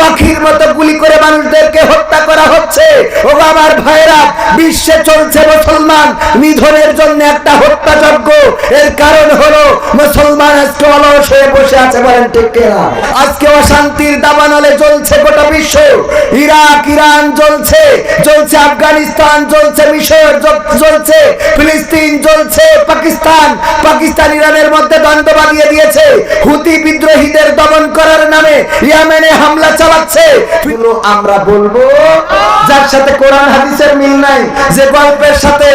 পাখির মতো গুলি করে মানুষদেরকে হত্যা করা হচ্ছে ও আমার ভাইরা, বিশ্বে চলছে মুসলমান। নিধনের জন্য একটা হত্যাযজ্ঞ। এর কারণ হলো মুসলমান আজকে অলস হয়ে বসে আছে, বলেন ঠিক কিনা? আজকে অশান্তির দাবানলে চলছে গোটা বিশ্ব। ইরাক, ইরান জ্বলছে চলছে আফগানিস্তান চলছে মিশর জ্বলছে ফিলিস্তিন, জ্বলছে পাকিস্তান। পাকিস্তান ইরানের মধ্যে দ্বন্দ্ব বাঁধিয়ে দিয়েছে। হুতি বিদ্রোহীদের দমন করার নামে ইয়ামেনে হামলা চালাচ্ছে। আমরা বলব যার সাথে কোরআন হাদিসের মিল নাই, যে গল্পের সাথে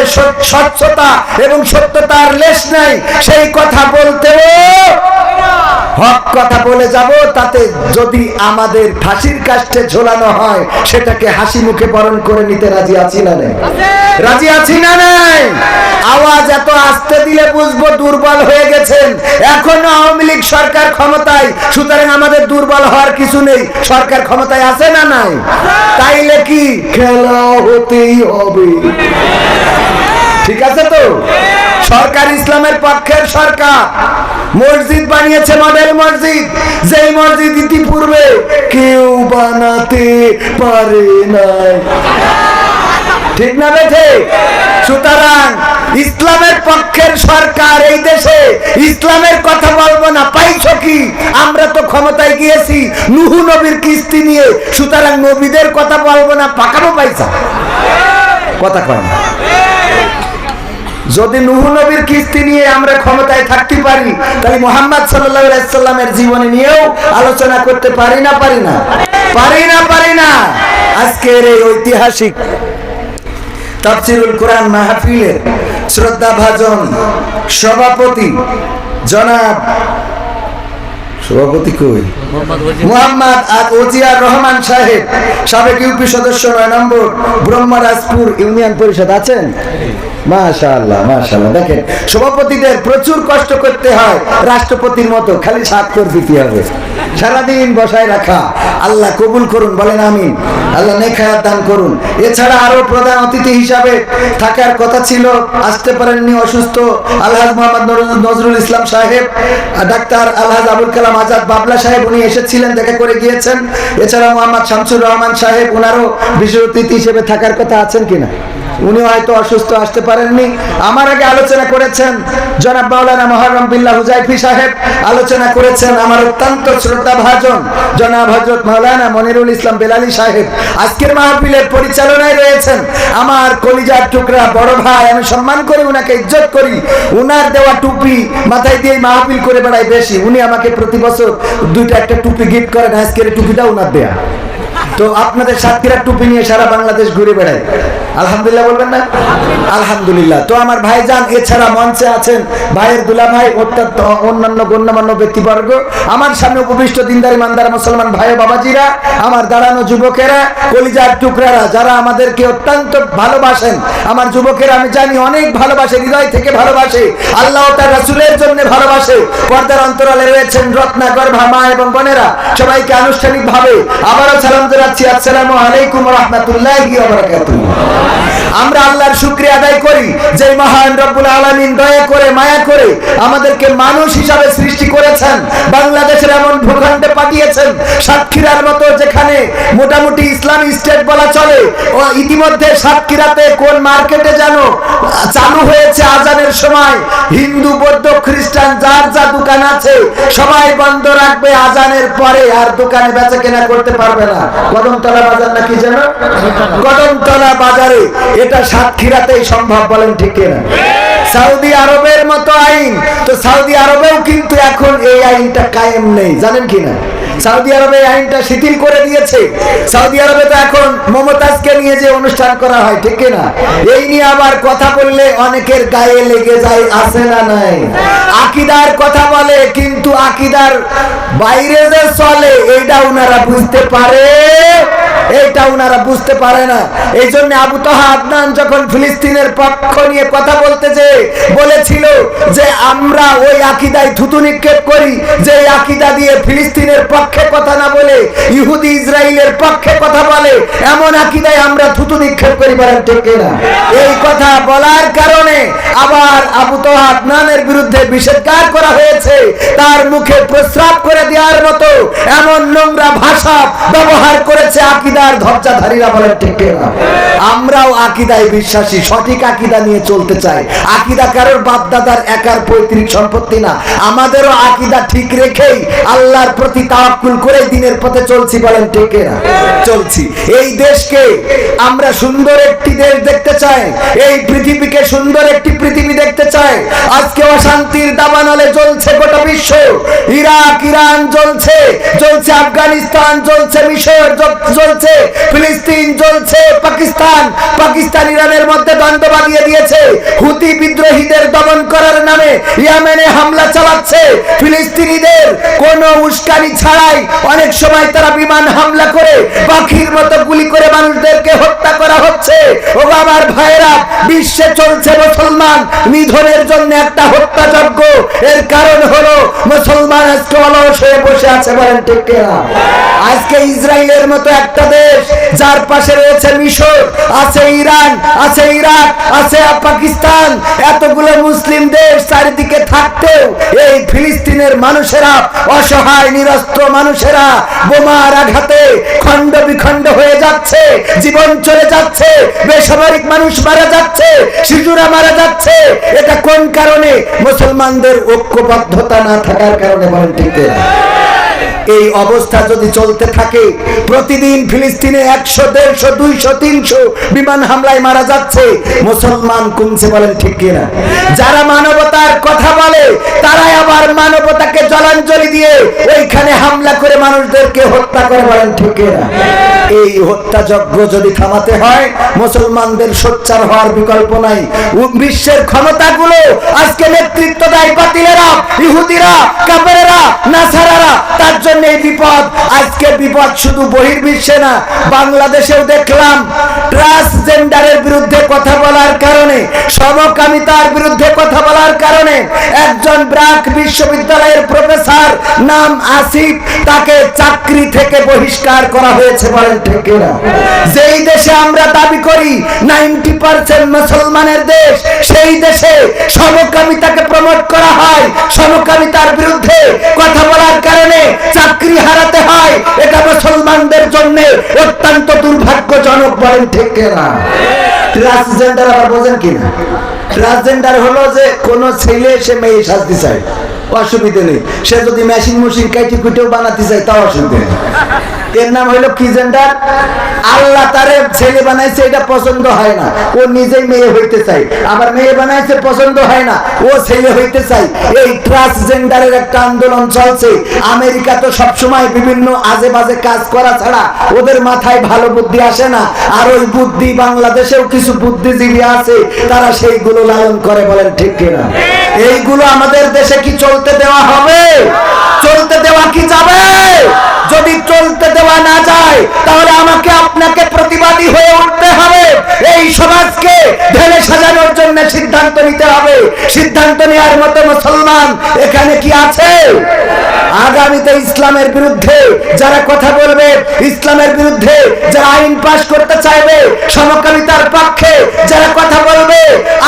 স্বচ্ছতা এবং সত্যতার লেশ নাই, সেই কথা বলতেও হক কথা বলে যাব তাতে যদি আমাদের ফাঁসির কাষ্টে ঝোলানো হয় সেটাকে হাসি মুখে বরণ করে নিতে রাজি আছি না নাই? রাজি আছি না নাই? আওয়াজ এত আসতে দিলে বুঝব দুর্বল হয়ে গেছেন। এখনও আওয়ামী লীগ সরকার ক্ষমতায় সুতরাং আমাদের দুর্বল হওয়ার কিছু নেই। সরকার ক্ষমতায় আছে না নাই? তাইলে কি? খেলা হতেই হবে। ঠিক আছে তো? সরকার ইসলামের পক্ষের সরকার। মসজিদ বানিয়েছে মডেল মসজিদ। যেই মসজিদ ইতিপূর্বে কেউ বানাতে পারে নাই। ঠিক না বেঠে? সুতরাং ইসলামের পক্ষের সরকার এই দেশে, ইসলামের কথা বলব না। পাইছো কি? আমরা তো ক্ষমতায় গিয়েছি, নুহু নবীর কিস্তি নিয়ে। সুতরাং নবীদের কথা বলব না, পাকাবো পাইছা কথা কয় না। যদি নুহু নবীর কিস্তি নিয়ে আমরা ক্ষমতায় থাকতে পারি, তাহলে মোহাম্মদ সাল্লামের জীবনে নিয়েও আলোচনা করতে পারি না পারি না? পারি না পারি না? আজকের এই ঐতিহাসিক তাফসিরুল কোরআন মাহফিলের শ্রদ্ধা ভাজন সভাপতি জনাব সভাপতি কই? মোহাম্মদ ওজিয়ার রহমান সাহেব, সাবেক ইউপি সদস্য নয় নম্বর, ব্রহ্মরাজপুর ইউনিয়ন পরিষদ আছেন? মাশাআল্লাহ মাশাআল্লাহ। দেখেন, সভাপতিদের প্রচুর কষ্ট করতে হয়, রাষ্ট্রপতির মতো খালি স্বাক্ষর দিতে হবে? সারাদিন বসায় রাখা। আল্লাহ কবুল করুন, বলেন আমিন। আল্লাহ নেখায়াত দান করুন। এছাড়া আরও প্রধান অতিথি হিসাবে থাকার কথা ছিল, আসতে পারেননি অসুস্থ আলহাজ মোহাম্মদ নজরুল ইসলাম সাহেব ডাক্তার আলহাজ আবুল কালাম আজাদ বাবলা সাহেব উনি এসেছিলেন করে গিয়েছেন। এছাড়া মোহাম্মদ শামসুর রহমান সাহেব বিশেষ অতিথি হিসেবে থাকার কথা আছেন কিনা? হয়তো অসুস্থ, আসতে পারেননি। আমার আগে আলোচনা করেছেন জনাব মাওলানা বিল্লাহ হুজাইফি সাহেব। আলোচনা করেছেন আমার অত্যন্ত শ্রদ্ধা ভাজন জনাব হজরত মাওলানা মনিরুল ইসলাম বেলালি সাহেব। আজকের মাহফিলের পরিচালনায় রয়েছেন আমার কলিজার টুকরা বড় ভাই, আমি সম্মান করি, উনাকে ইজ্জত করি। উনার দেওয়া টুপি মাথায় দিয়ে মাহফিল করে বেড়াই বেশি। উনি আমাকে প্রতি বছর দুইটা একটা টুপি গিফট করেন, আজকের টুপিটা উনার দেয়া। তো আপনাদের সাতক্ষীরার টুপি নিয়ে সারা বাংলাদেশ ঘুরে বেড়ায়। আলহামদুলিল্লাহ বলবেন না? আলহামদুলিল্লাহ। তো আমার ভাইজান, এছাড়া মঞ্চে আছেন ভাইয়ের দুলা ভাই অত্যন্ত অন্যান্য গণ্যমান্য ব্যক্তিবর্গ, আমার সামনে উপবিষ্ট দিনদারি মান্দার মুসলমান ভাই বাবাজিরা, আমার দাঁড়ানো যুবকেরা, কলিজার টুকরারা, যারা আমাদেরকে অত্যন্ত ভালোবাসেন, আমার যুবকেরা, আমি জানি অনেক ভালোবাসে, হৃদয় থেকে ভালোবাসে, আল্লাহ তার রাসুলের জন্য ভালোবাসে, পর্দার অন্তরালে রয়েছেন রত্নাকর ভামা এবং বোনেরা, সবাইকে আনুষ্ঠানিক ভাবে আবারও সালাম জানাচ্ছি, আসসালামু আলাইকুম রহমতুল্লাহি আমরা আল্লাহর শুক্রিয়া আদায় করি যে মহান রব্বুল আলামিন দয়া করে, মায়া করে আমাদেরকে মানুষ হিসাবে সৃষ্টি করেছেন, বাংলাদেশের এমন ভূখণ্ডে পাঠিয়েছেন, সাতক্ষীরার মতো যেখানে মোটামুটি ইসলামী স্টেট বলা চলে, ও ইতিমধ্যে সাতক্ষীরাতে কোন মার্কেটে যেন চালু হয়েছে আজানের সময়, হিন্দু, বৌদ্ধ, খ্রিস্টান, যার যা দোকান আছে, সবাই বন্ধ রাখবে আজানের পরে, আর দোকানে বেচা কেনা করতে পারবে না। বাজার নাকি বাজারে এটা সম্ভব বলেন ঠিক কিনা? সৌদি আরবের মতো আইন। তো সৌদি আরবেও কিন্তু এখন এই আইনটা কায়েম নেই, জানেন কিনা? সৌদি আরবে আইনটা শিথিল করে দিয়েছে। সৌদি আরবে তো এখন মমতাজকে নিয়ে যে অনুষ্ঠান করা হয়, ঠিক না এই নিয়ে আবার কথা বললে অনেকের গায়ে লেগে যায়, আছে না নাই? আকিদার কথা বলে, কিন্তু আকিদার বাইরে যে চলে, এইটা ওনারা বুঝতে পারে। এইটা ওনারা বুঝতে পারে না। এই জন্য আবু তহা আদনান যখন ফিলিস্তিনের পক্ষ নিয়ে কথা বলতে যে বলেছিল যে আমরা ওই আকিদায় থুতু নিক্ষেপ করি, যে আকিদা দিয়ে ফিলিস্তিনের পক্ষে কথা না বলে, ইহুদি ইসরায়েলের পক্ষে কথা বলে, এমন আকিদায় আমরা থুতু নিক্ষেপ করি বলেন ঠিক না এই কথা বলার কারণে আবার আবু তহা আদনানের বিরুদ্ধে নিষেধাজ্ঞা করা হয়েছে। তার মুখে প্রস্রাব করে দেওয়ার মতো এমন নোংরা ভাষা ব্যবহার করেছে আকিদার ধর্জাধারীরা বলেন, ঠিক না? আমরাও আকিদায় বিশ্বাসী, সঠিক আকিদা নিয়ে চলতে চাই। আকিদা কারোর বাপদাদার একার পৈতৃক সম্পত্তি না। আমাদেরও আকিদা ঠিক রেখেই আল্লাহর প্রতি তাওয়াক্কুল করে দিনের পথে চলছি বলেন, ঠিক না? চলছি। এই দেশকে আমরা সুন্দর একটি দেশ দেখতে চাই। এই পৃথিবীকে সুন্দর একটি পৃথিবী দেখতে চাই আজকে অশান্তির দাবানলে চলছে গোটা বিশ্ব। ইরাক, ইরান জ্বলছে চলছে আফগানিস্তান চলছে মিশর জ- চলছে ফিলিস্তিন চলছে পাকিস্তান। পাকিস্তান ইরানের মধ্যে দ্বন্দ্ব বাঁধিয়ে দিয়েছে। হুতি বিদ্রোহীদের দমন করার নামে ইয়ামেনে হামলা চালাচ্ছে ফিলিস্তিনিদের। কোনো উস্কানি ছাড়াই অনেক সময় তারা বিমান হামলা করে, পাখির মতো গুলি করে মানুষদেরকে হত্যা করা হচ্ছে। ও আমার ভাইরা বিশ্বে চলছে মুসলমান নিধনের জন্য একটা হত্যাযজ্ঞ। এর কারণ অলস হয়ে বসে আছে বলেন ঠিক কিনা? আজকে ইসরায়েলের মতো একটা দেশ, যার পাশে রয়েছে মিশর, আছে ইরান, আছে ইরাক, আছে পাকিস্তান, এতগুলো মুসলিম দেশ চারিদিকে থাকতেও এই ফিলিস্তিনের মানুষেরা অসহায়, নিরস্ত্র মানুষেরা বোমার আঘাতে খণ্ড বিখণ্ড হয়ে যাচ্ছে, জীবন চলে যাচ্ছে, বেসামরিক মানুষ মারা যাচ্ছে, শিশুরা মারা যাচ্ছে এটা কোন কারণে মুসলমানদের ঐক্যবদ্ধতা না থাকার কারণে বলেন ঠিক এই অবস্থা যদি চলতে থাকে, প্রতিদিন ফিলিস্তিনে একশো, দেড়শো, দুইশো, তিনশো বিমান হামলায় মারা যাচ্ছে। মুসলমান কমছে বলেন ঠিক কিনা? যারা মানবতার কথা বলে, তারাই আবার মানবতাকে জলাঞ্জলি দিয়ে ওইখানে হামলা করে মানুষদেরকে হত্যা করে বলেন ঠিক কিনা? এই হত্যাযজ্ঞ যদি থামাতে হয় মুসলমানদের সোচ্চার হওয়ার বিকল্প নাই। বিশ্বের ক্ষমতাগুলো আজকে নেতৃত্ব দেয় বাতিলেরা, ইহুদিরা কাপেরেরা নাসারারা, তার জন্য এই বিপদ, আজকে বিপদ শুধু বহির্বিশ্বে না, বাংলাদেশেও দেখলাম, ট্রান্সজেন্ডারের বিরুদ্ধে কথা বলার কারণে, সমকামিতার বিরুদ্ধে কথা বলার কারণে, একজন ব্রাক বিশ্ববিদ্যালয়ের প্রফেসর নাম আসিফ, তাকে চাকরি থেকে বহিষ্কার করা হয়েছে বলেন ঠিক না যেই দেশে আমরা দাবি করি, নাইনটি পার্সেন্ট মুসলমানের দেশ সেই দেশে সমকামিতাকে প্রমোট করা হয়। সমকামিতার বিরুদ্ধে কথা বলার কারণে চাকরি হারাতে হয়। এটা মুসলমানদের জন্য অত্যন্ত দুর্ভাগ্যজনক বলেন ঠিক না ট্রান্সজেন্ডার আবার বোঝেন কিনা? ট্রান্সজেন্ডার হলো যে কোন ছেলে সে মেয়ে সাজতে চায়। অসুবিধে নেই। সে যদি মেশিন মেশিন কাইটি কুটেও বানাতে চায়, তাও অসুবিধা নেই। এর নাম হলো কি জেন্ডার? আল্লাহ তারে ছেলে বানাইছে, এটা পছন্দ হয় না। ও নিজেই মেয়ে হইতে চায়। আবার মেয়ে বানাইছে, পছন্দ হয় না। ও ছেলে হইতে চায়। এই ট্রান্সজেন্ডারের একটা আন্দোলন চলছে। আমেরিকা তো সবসময় বিভিন্ন আজে বাজে কাজ করা ছাড়া ওদের মাথায় ভালো বুদ্ধি আসে না। আর ওই বুদ্ধি বাংলাদেশেও কিছু বুদ্ধিজীবী আছে, তারা সেইগুলো লালন করে বলেন ঠিক কিনা? এইগুলো আমাদের দেশে কি চলতে দেওয়া হবে। চলতে দেওয়া কি যাবে? যদি চলতে দেওয়া না যায়, তাহলে আমাকে আপনাকে প্রতিবাদী হয়ে উঠতে হবে। এই সমাজকে ঢেলে জন্য সিদ্ধান্ত নিতে হবে। সিদ্ধান্ত নেওয়ার মতো মুসলমান এখানে কি আছে? আগামীতে ইসলামের বিরুদ্ধে যারা কথা বলবে, ইসলামের বিরুদ্ধে যারা আইন পাশ করতে চাইবে, সমকামিতার পক্ষে যারা কথা বলবে,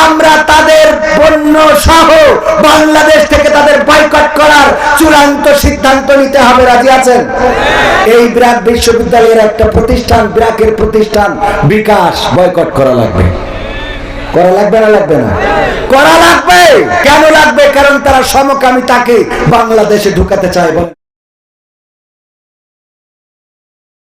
আমরা তাদের পণ্য সহ বাংলাদেশ থেকে তাদের বয়কট করার চূড়ান্ত সিদ্ধান্ত নিতে হবে। রাজি আছেন? এই ব্র্যাক বিশ্ববিদ্যালয়ের একটা প্রতিষ্ঠান ব্র্যাকের প্রতিষ্ঠান, বিকাশ বয়কট করা লাগবে। করা লাগবে না লাগবে না? করা লাগবে। কেন লাগবে? কারণ তারা সমকামিতাকে বাংলাদেশে ঢুকাতে চায়